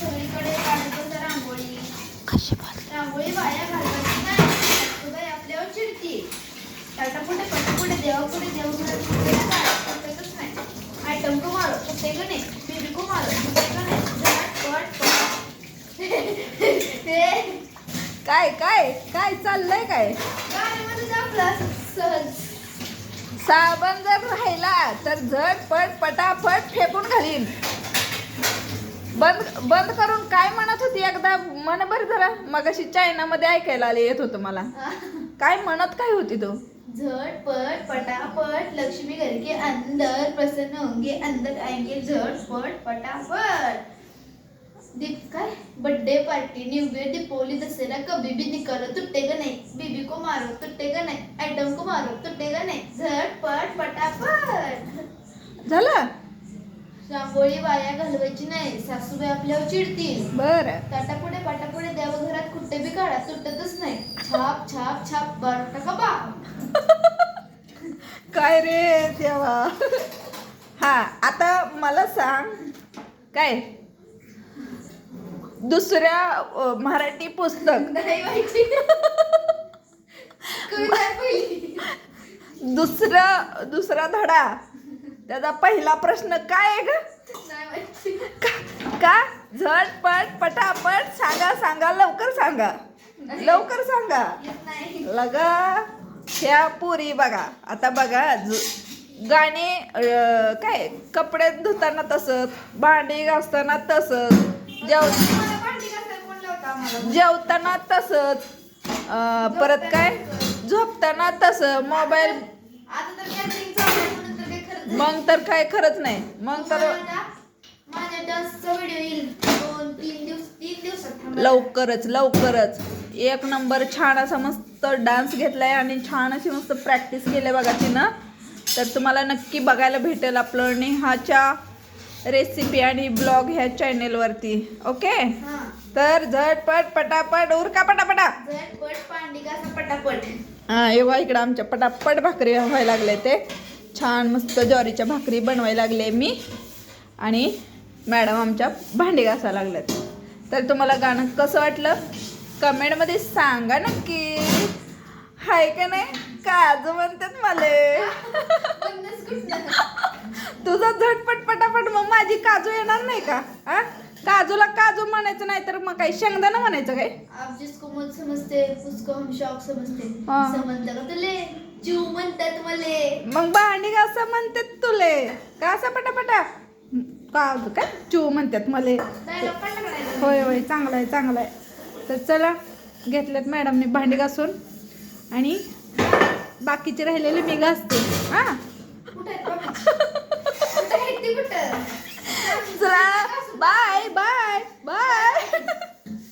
बोलते रांगोळी. वाया घालवायची नाही सासूबाई आपल्यावर चिडती. टाटापुटे पटापुटे देवापुढे देवघरात कुठेला काढ पटतच नाही. आयटम को मारो का नाही? मारो का नाही? झट पट पट. काय काय काय चाललंय काय? सहज. साबण जर राहिला तर झटपट पटापट फेकून घालीन. बंद बंद करून काय म्हणत होती एकदा? मन बरं जरा. मगाशी चायनामध्ये ऐकायला आले येत होतं मला. काय म्हणत काय होती तू? झटपट पटापट लक्ष्मी घर के अंदर प्रसन्न होंगे अंदर आएंगे झटपट पटापट. दीप काय? Birthday party new year Deepavali Dussehra कभी भी निकालो टूटेगा नहीं? बीबी को मारो टूटेगा नहीं? आइटम को मारो टूटेगा नहीं? झटपट पटापट. झालं? रांगोळी वाया घालवायची नाही. सासूबाई आपल्यावर चिडतील. बर. ताटापुढे पाटापुढे देवघरात कुठे बी काढा तुटतच नाही. छाप छाप छाप बारा टाका बा. काय रे देवा? हा आता मला सांग काय? दुसऱ्या मराठी पुस्तक. नाही दुसरा दुसरा धडा. त्याचा पहिला प्रश्न काय आहे ग? का- का? झटपट पटापट सांगा सांगा लवकर सांगा. लवकर सांगा. लगा ह्या पुरी बघा. आता बघा गाणे काय कपडे धुताना तसंच भांडी घासताना तसंच जेव? जेवताना तसंच परत काय? झोपताना तसं मोबाईल मग तर काय खरंच नाही. मग तर माझ्या- माझ्या डान्सचा व्हिडिओ येईल दोन तीन दिवस तीन दिवसात थांबा. लवकरच लवकरच. एक नंबर छान असा मस्त डान्स घेतलाय आणि छान अशी मस्त प्रॅक्टिस केली बघा तिनं. तर तुम्हाला नक्की बघायला भेटेल आपलं नेहाच्या रेसिपी आणि ब्लॉग ह्या चॅनेलवरती ओके हा. तर झटपट पटापट उरका पटापटा. झटपट पटापट. हा एव्हा इकडं आमच्या पटापट भाकरी व्हायला लागले ते. छान मस्त ज्वारीच्या भाकरी बनवायला लागले मी. आणि मॅडम आमच्या भांडी घासायला लागल्यात. तर तुम्हाला गाणं कसं वाटलं? कमेंटमध्ये सांगा नक्की. हाय का नाही? काजू म्हणतात मला. तुझा झटपट पटापट मग माझी काजू येणार नाही का? हा काजूला काजू म्हणायचं नाही तर मग काय? शेंगदाणा म्हणायचं काय? आप जिसको मुझ समजते उसको हम शौक समजते. हा. समजता का तुले? जीव म्हणतात मले. मग भांडी कसं म्हणतात तुले. का असं पटापटा? काजू काय? चू म्हणतात मले. का नाही? होय होय चांगलं आहे चांगलं आहे. तर चला घेतल्यात मॅडमने भांडी घासून. आणि बाकीचे राहिलेले मी घासते. हां?